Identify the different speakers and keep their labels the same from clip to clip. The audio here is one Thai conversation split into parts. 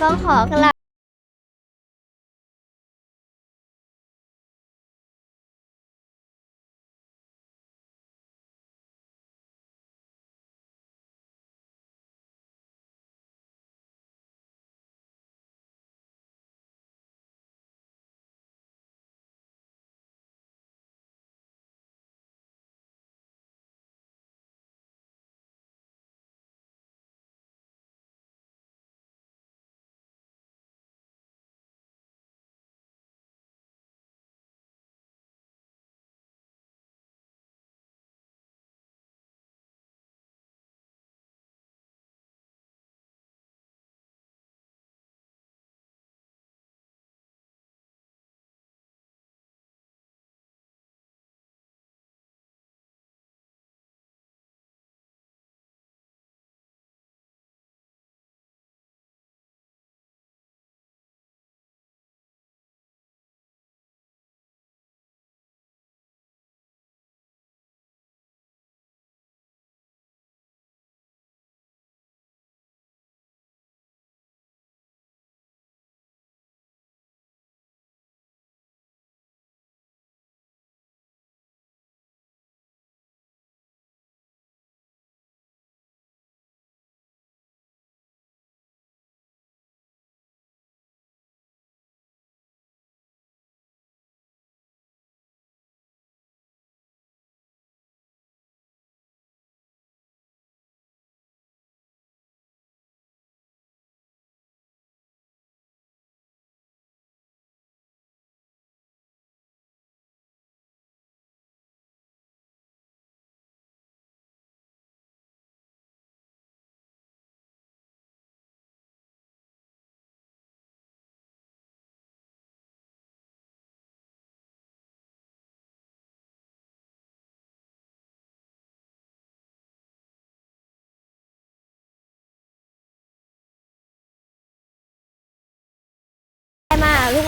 Speaker 1: ก็ขอกรา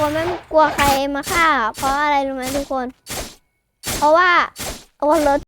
Speaker 1: คนไม่กลัวใครมาฆ่า เพราะอะไรรู้ไหมทุกคน เพราะว่าเอารถ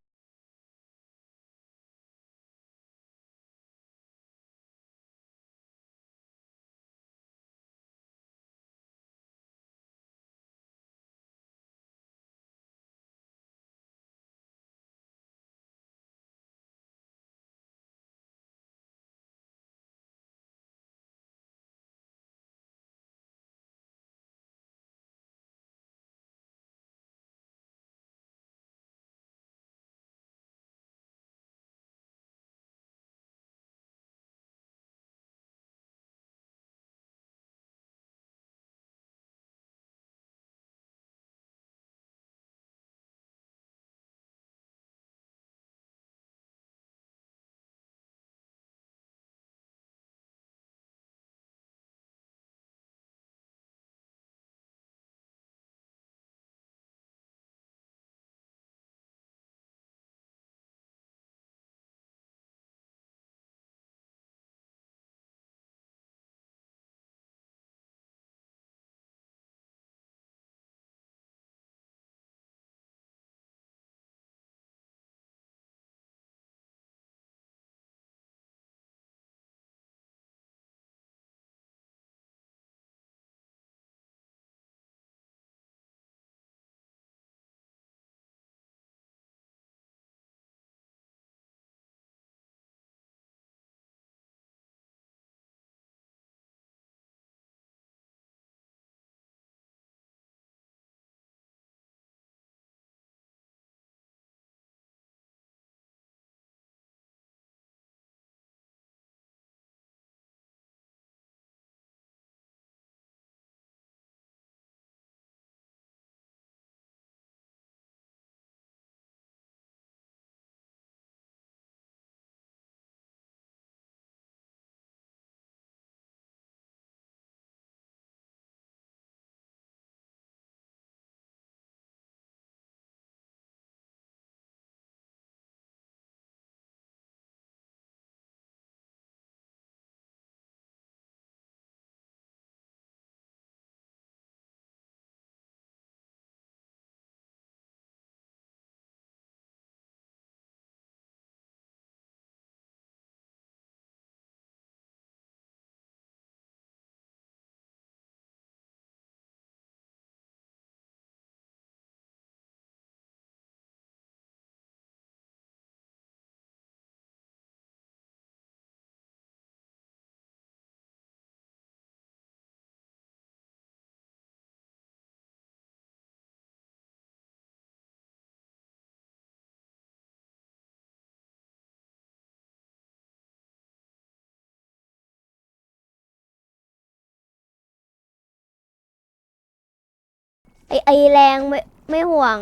Speaker 1: ไอไอแรงไม่ไม่ห่วง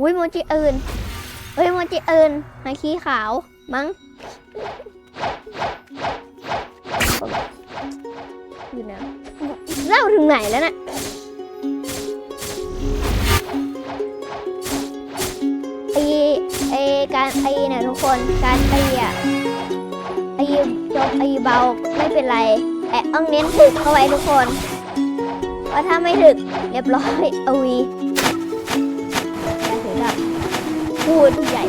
Speaker 1: อุ้ยโมจิอื่นเฮ้ยโมจิอื่นฮาคีขาวมั้งอยู่นะเล่าถึงไหนแล้วน่ะไอไอการไอเนี่ยทุกคนการไออะไอจบไอเบาไม่เป็นไรแต่ต้องเน้นถึกเข้าไว้ทุกคนเพราะถ้าไม่ถึก เรียบร้อยเอาวีการถือแบบพูดใหญ่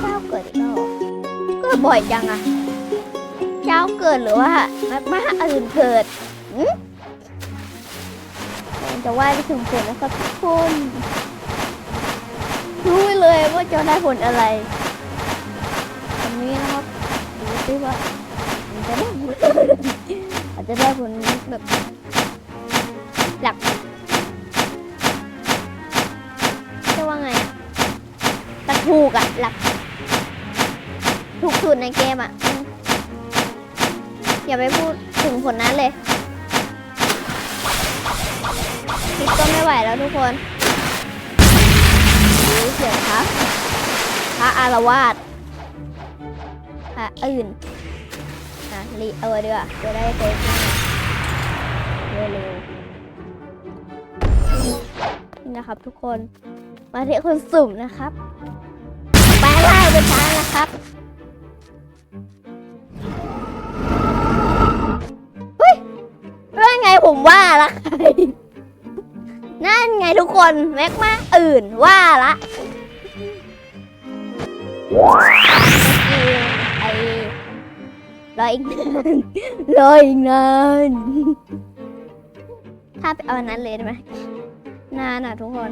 Speaker 1: เจ้าเกิดอีกแล้วกิดบ่อยจังอะเจ้าเกิดหรือว่านักมาอื่นเกิดหืมจะว่าไปถึงผลนะครับทุกคนรู้เลยว่าจะได้ผลอะไรอันนี้นะครับดูซิว่าจะได้ผลอาจจะได้ผลแบบ หลักจะว่าไงอะแต่ถูกอะหลัก ถูกสุดในเกมอะอย่าไปพูดถึงผลนั้นเลยคลิปก็ไม่ไหวแล้วทุกคนโอ้เสียงพระพระอารวาสพระอื่นอะรีเออดีกว่าจะได้เซฟเร็ว นี่นะครับ ทุกคน มาเทคนสุ่มนะครับไปไล่ไปช้านะครับเฮ้ยเรื่องไงผมว่าละใครนั่นไงทุกคนแม็กมาอื่นว่าละไอรออีกนานรออีกนานถ้าไปเอานั้นเลยได้ไหม นานอะทุกคน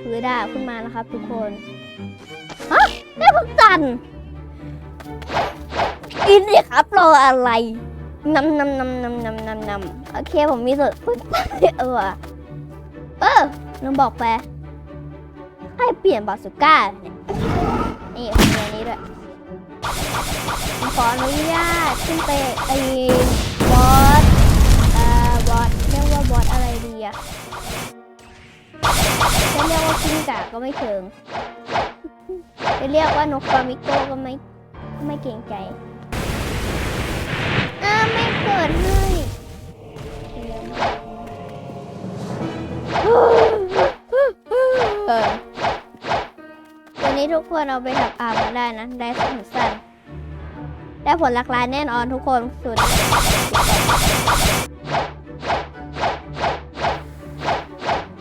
Speaker 1: ถือดาขึ้นมานะครับทุกคนฮะได้พักจันกินดิครับรออะไรนำนำนำนำนำนำนำโอเคผมมีส่วนพูดเออ เออลืมบอกไปให้เปลี่ยนบาสุก้าเนี่ยนี่ผมมีอันนี้ด้วยขออนุญาตขึ้นไปไอ้บอสเอ่อบอสเรียกว่าบอสอะไรดีอะจะเรียกว่ากิ้งก่าก็ไม่เชิงจะเรียกว่านกฟามิโกก็ไม่ไม่เกรงใจอ้าไม่เกิดให้เออ ตัวนี้ทุกคนเอาไปถักอาบมาได้นะ ได้ผลสั้นได้ผลลักล้านแน่นอนทุกคนสุด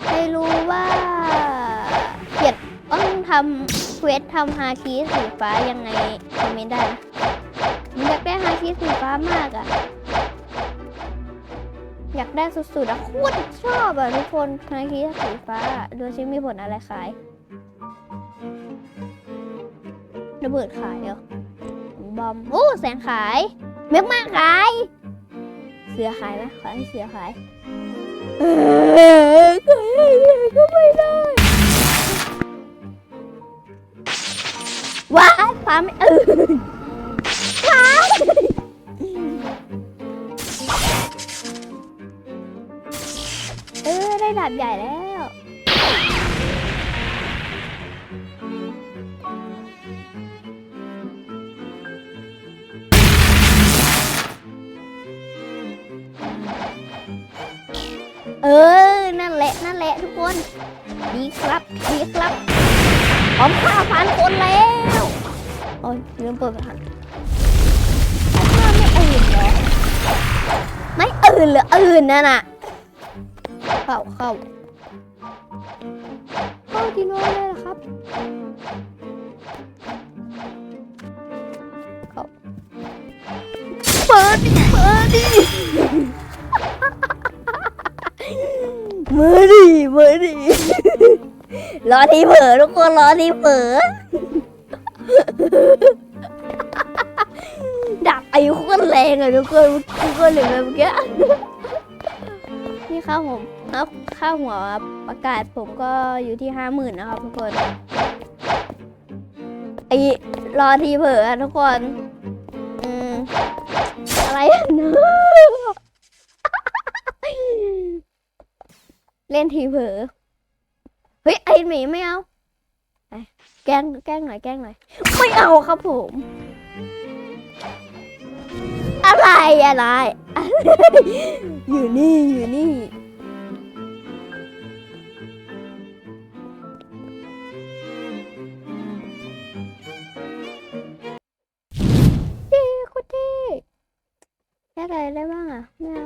Speaker 1: ให้รู้ว่าเกียรติต้องทำเควสทำฮาคีสีฟ้ายังไงคอมเมนต์ได้นะผมอยากได้ฮาคิสีฟ้ามากอะ อยากได้สุดๆอะโคตรชอบอะทุกคนฮาคิสีฟ้าดูซิมีผลอะไรขายระเบิดขายเหรอบอมโอ้แสงขายเมกมากขาย เสือขายไหมขอให้เสือขายเออขายอะไรก็ไม่ได้ว้าฟ้าไม่เออเอ ด้ดาบใหญ่แล้ว เออ นั่นแหละ นั่นแหละทุกคน ดีครับ ดีครับผมฆ่าพันคนแล้วโอ้ยลืมเปิดผ่านถ้าไม่อื่นเหรอไม่อื่นหรืออื่นนั่นน่ะ เข้าเข้าเข้าที่โน้นเลยเหรอครับ เข้า เปิดดิเปิดดิมือดิมือดิรอที่เผลอทุกคนรอที่เผลอดับไอ้คนแรงอะทุกคนทุกคนเหลือแบบเมื่อกี้ ค่าผมแล้วค่าหัวประกาศผมก็อยู่ที่ห้าหมื่นนะครับทุกคนไอรอทีเผลอทุกคน อืม อะไรอะเล่นทีเผลอเฮ้ยไอหมีไม่เอาแกล้งแกล้งหน่อยแกล้งหน่อย ไม่เอาครับผม อะไรอะไร อยู่นี่อยู่นี่เท่โคตรเท่แค่อะไรได้บ้างอะไม่เอา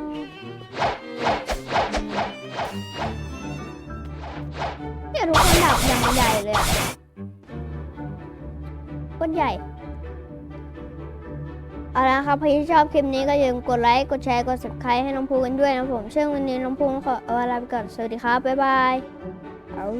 Speaker 1: เนี่ยทุกคนดับอย่างใหญ่เลยอะโคตรใหญ่ เอาละครับใครที่ชอบคลิปนี้ก็อย่าลืมกดไลค์ กดแชร์ กด subscribe ให้น้องภูกันด้วยนะผมเชื่อวันนี้น้องภูขอเอาลาไปก่อน สวัสดีครับ บ๊ายบาย